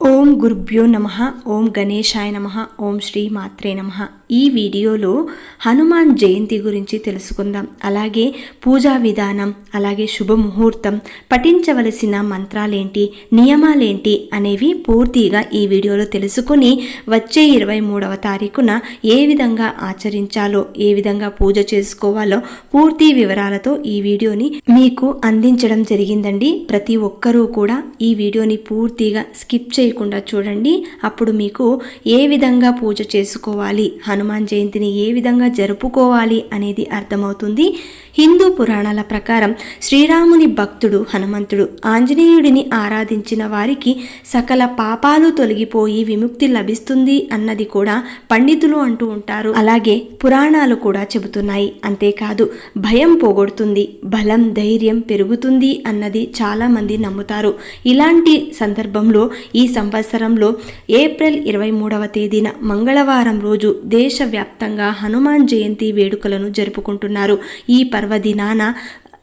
ও ఓం గురుభ్యో నమ ఓం గణేశాయ నమ ఓం శ్రీ మాత్రే నమ. ఈ వీడియోలో హనుమాన్ జయంతి గురించి తెలుసుకుందాం. అలాగే పూజా విధానం అలాగే శుభముహూర్తం పఠించవలసిన మంత్రాలేంటి నియమాలేంటి అనేవి పూర్తిగా ఈ వీడియోలో తెలుసుకుని వచ్చే ఇరవై మూడవ తారీఖున ఏ విధంగా ఆచరించాలో ఏ విధంగా పూజ చేసుకోవాలో పూర్తి వివరాలతో ఈ వీడియోని మీకు అందించడం జరిగిందండి. ప్రతి ఒక్కరూ కూడా ఈ వీడియోని పూర్తిగా స్కిప్ చేయకుండా చూడండి. అప్పుడు మీకు ఏ విధంగా పూజ చేసుకోవాలి? హనుమాన్ జయంతిని ఏ విధంగా జరుపుకోవాలి అనేది అర్థమవుతుంది. హిందూ పురాణాల ప్రకారం శ్రీరాముని భక్తుడు హనుమంతుడు ఆంజనేయుడిని ఆరాధించిన వారికి సకల పాపాలు తొలగిపోయి విముక్తి లభిస్తుంది అన్నది కూడా పండితులు అంటూ ఉంటారు. అలాగే పురాణాలు కూడా చెబుతున్నాయి. అంతేకాదు భయం పోగొడుతుంది బలం ధైర్యం పెరుగుతుంది అన్నది చాలా మంది నమ్ముతారు. ఇలాంటి సందర్భంలో ఈ సంవత్సరంలో ఏప్రిల్ ఇరవై మూడవ తేదీన మంగళవారం రోజు దేశవ్యాప్తంగా హనుమాన్ జయంతి వేడుకలను జరుపుకుంటున్నారు. ఈ పర్వదినాన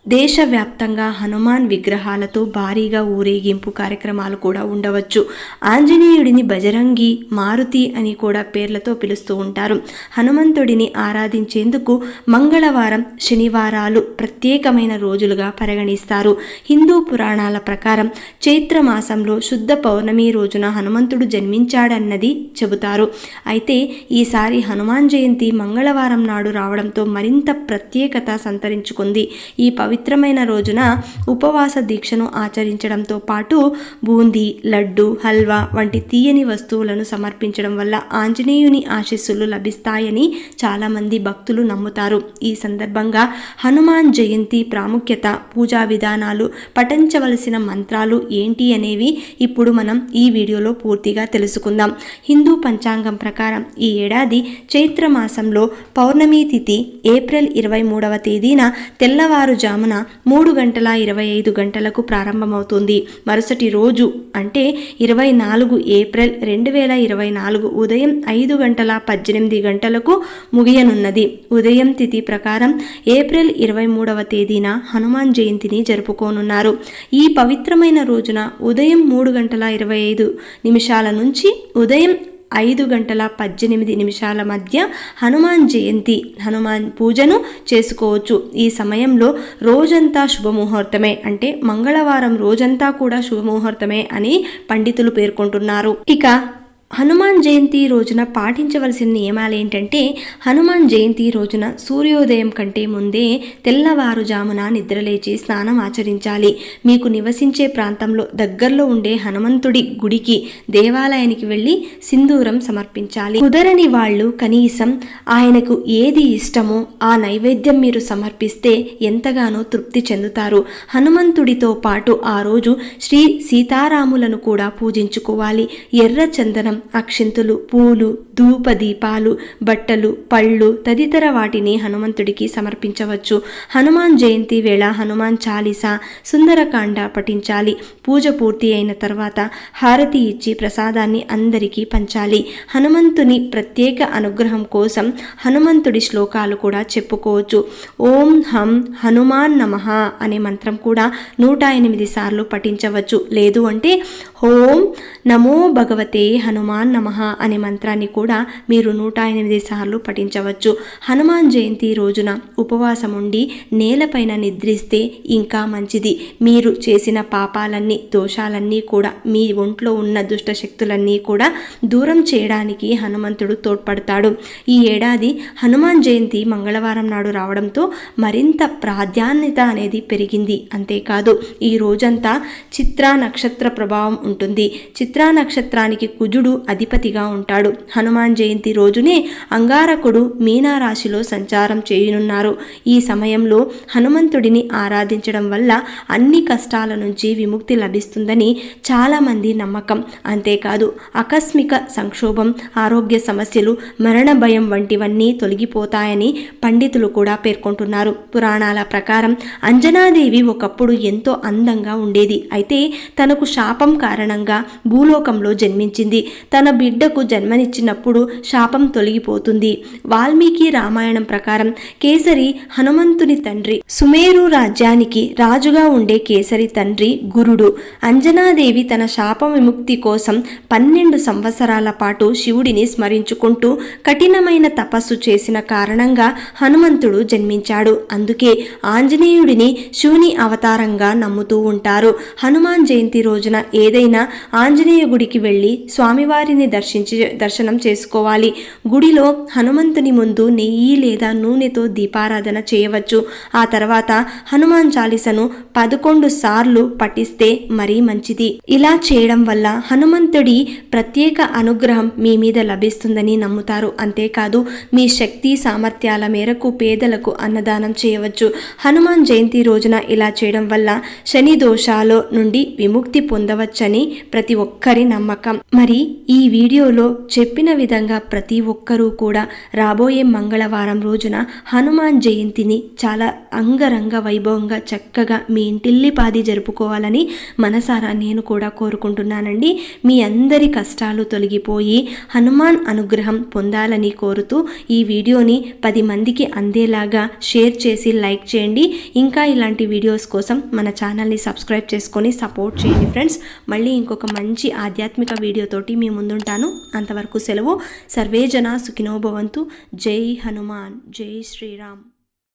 దేశవ్యాప్తంగా హనుమాన్ విగ్రహాలతో భారీగా ఊరేగింపు కార్యక్రమాలు కూడా ఉండవచ్చు. ఆంజనేయుడిని బజరంగి మారుతి అని కూడా పేర్లతో పిలుస్తూ ఉంటారు. హనుమంతుడిని ఆరాధించేందుకు మంగళవారం శనివారాలు ప్రత్యేకమైన రోజులుగా పరిగణిస్తారు. హిందూ పురాణాల ప్రకారం చైత్ర మాసంలో శుద్ధ పౌర్ణమి రోజున హనుమంతుడు జన్మించాడన్నది చెబుతారు. అయితే ఈసారి హనుమాన్ జయంతి మంగళవారం నాడు రావడంతో మరింత ప్రత్యేకత సంతరించుకుంది. ఈ పవిత్రమైన రోజున ఉపవాస దీక్షను ఆచరించడంతో పాటు బూందీ లడ్డు హల్వా వంటి తీయని వస్తువులను సమర్పించడం వల్ల ఆంజనేయుని ఆశీస్సులు లభిస్తాయని చాలామంది భక్తులు నమ్ముతారు. ఈ సందర్భంగా హనుమాన్ జయంతి ప్రాముఖ్యత పూజా విధానాలు పఠించవలసిన మంత్రాలు ఏంటి అనేవి ఇప్పుడు మనం ఈ వీడియోలో పూర్తిగా తెలుసుకుందాం. హిందూ పంచాంగం ప్రకారం ఈ ఏడాది చైత్ర మాసంలో పౌర్ణమి తిథి ఏప్రిల్ ఇరవై మూడవ తేదీన తెల్లవారుజామున మూడు గంటల ఇరవై ఐదు గంటలకు ప్రారంభమవుతుంది. మరుసటి రోజు అంటే ఇరవై నాలుగు ఏప్రిల్ రెండు వేల ఇరవై నాలుగు ఉదయం ఐదు గంటల పద్దెనిమిది గంటలకు ముగియనున్నది. ఉదయం తిథి ప్రకారం ఏప్రిల్ ఇరవై మూడవ తేదీన హనుమాన్ జయంతిని జరుపుకోనున్నారు. ఈ పవిత్రమైన రోజున ఉదయం మూడు గంటల ఇరవై ఐదు నిమిషాల నుంచి ఉదయం ఐదు గంటల పద్దెనిమిది నిమిషాల మధ్య హనుమాన్ జయంతి హనుమాన్ పూజను చేసుకోవచ్చు. ఈ సమయంలో రోజంతా శుభముహూర్తమే. అంటే మంగళవారం రోజంతా కూడా శుభముహూర్తమే అని పండితులు పేర్కొంటున్నారు. ఇక హనుమాన్ జయంతి రోజున పాటించవలసిన నియమాలు ఏంటంటే హనుమాన్ జయంతి రోజున సూర్యోదయం కంటే ముందే తెల్లవారుజామున నిద్రలేచి స్నానం ఆచరించాలి. మీకు నివసించే ప్రాంతంలో దగ్గరలో ఉండే హనుమంతుడి గుడికి దేవాలయానికి వెళ్ళి సింధూరం సమర్పించాలి. కుదరని వాళ్ళు కనీసం ఆయనకు ఏది ఇష్టమో ఆ నైవేద్యం మీరు సమర్పిస్తే ఎంతగానో తృప్తి చెందుతారు. హనుమంతుడితో పాటు ఆ రోజు శ్రీ సీతారాములను కూడా పూజించుకోవాలి. ఎర్ర చందనం అక్షింతులు పూలు ధూప దీపాలు బట్టలు పళ్ళు తదితర వాటిని హనుమంతుడికి సమర్పించవచ్చు. హనుమాన్ జయంతి వేళ హనుమాన్ చాలీసా సుందరకాండ పఠించాలి. పూజ పూర్తి అయిన తర్వాత హారతి ఇచ్చి ప్రసాదాన్ని అందరికీ పంచాలి. హనుమంతుని ప్రత్యేక అనుగ్రహం కోసం హనుమంతుడి శ్లోకాలు కూడా చెప్పుకోవచ్చు. ఓం హం హనుమాన్ నమ అనే మంత్రం కూడా నూట ఎనిమిది సార్లు పఠించవచ్చు. లేదు అంటే ఓం నమో భగవతే హనుమాన్ నమ అనే మంత్రాన్ని కూడా మీరు నూట ఎనిమిది సార్లు పఠించవచ్చు. హనుమాన్ జయంతి రోజున ఉపవాసం ఉండి నేలపైన నిద్రిస్తే ఇంకా మంచిది. మీరు చేసిన పాపాలన్నీ దోషాలన్నీ కూడా మీ ఒంట్లో ఉన్న దుష్ట శక్తులన్నీ కూడా దూరం చేయడానికి హనుమంతుడు తోడ్పడతాడు. ఈ ఏడాది హనుమాన్ జయంతి మంగళవారం నాడు రావడంతో మరింత ప్రాధాన్యత అనేది పెరిగింది. అంతేకాదు ఈ రోజంతా చిత్రా నక్షత్ర ప్రభావం ఉంటుంది. చిత్రా నక్షత్రానికి కుజుడు అధిపతిగా ఉంటాడు. హనుమాన్ జయంతి రోజునే అంగారకుడు మీనారాశిలో సంచారం చేయనున్నారు. ఈ సమయంలో హనుమంతుడిని ఆరాధించడం వల్ల అన్ని కష్టాల నుంచి విముక్తి లభిస్తుందని చాలామంది నమ్మకం. అంతేకాదు ఆకస్మిక సంక్షోభం ఆరోగ్య సమస్యలు మరణ భయం వంటివన్నీ తొలగిపోతాయని పండితులు కూడా పేర్కొంటున్నారు. పురాణాల ప్రకారం అంజనాదేవి ఒకప్పుడు ఎంతో అందంగా ఉండేది. అయితే తనకు శాపం కారణం కారణంగా భూలోకంలో జన్మించింది. తన బిడ్డకు జన్మనిచ్చినప్పుడు శాపం తొలగిపోతుంది. వాల్మీకి రామాయణం ప్రకారం కేసరి హనుమంతుని తండ్రి సుమేరు రాజ్యానికి రాజుగా ఉండే కేసరి తండ్రి గురుడు. అంజనాదేవి తన శాప విముక్తి కోసం పన్నెండు సంవత్సరాల పాటు శివుడిని స్మరించుకుంటూ కఠినమైన తపస్సు చేసిన కారణంగా హనుమంతుడు జన్మించాడు. అందుకే ఆంజనేయుడిని శివుని అవతారంగా నమ్ముతూ ఉంటారు. హనుమాన్ జయంతి రోజున ఏదైనా ఆంజనేయ గుడికి వెళ్ళి స్వామివారిని దర్శించి దర్శనం చేసుకోవాలి. గుడిలో హనుమంతుని ముందు నెయ్యి లేదా నూనెతో దీపారాధన చేయవచ్చు. ఆ తర్వాత హనుమాన్ చాలీసను పదకొండు సార్లు పఠిస్తే మరీ మంచిది. ఇలా చేయడం వల్ల హనుమంతుడి ప్రత్యేక అనుగ్రహం మీ మీద లభిస్తుందని నమ్ముతారు. అంతేకాదు మీ శక్తి సామర్థ్యాల మేరకు పేదలకు అన్నదానం చేయవచ్చు. హనుమాన్ జయంతి రోజున ఇలా చేయడం వల్ల శని దోషాల నుండి విముక్తి పొందవచ్చని ప్రతి ఒక్కరి నమ్మకం. మరి ఈ వీడియోలో చెప్పిన విధంగా ప్రతి ఒక్కరూ కూడా రాబోయే మంగళవారం రోజున హనుమాన్ జయంతిని చాలా అంగరంగ వైభవంగా చక్కగా మీ ఇంటిల్లిపాది జరుపుకోవాలని మనసారా నేను కూడా కోరుకుంటున్నానండి. మీ అందరి కష్టాలు తొలగిపోయి హనుమాన్ అనుగ్రహం పొందాలని కోరుతూ ఈ వీడియోని పది మందికి అందేలాగా షేర్ చేసి లైక్ చేయండి. ఇంకా ఇలాంటి వీడియోస్ కోసం మన ఛానల్ని సబ్స్క్రైబ్ చేసుకొని సపోర్ట్ చేయండి ఫ్రెండ్స్. మళ్ళీ ఇంకొక మంచి ఆధ్యాత్మిక వీడియోతోటి మీ ముందుంటాను. అంతవరకు సెలవు. సర్వే జన సుఖినోభవంతు జై హనుమాన్. జై శ్రీరామ్.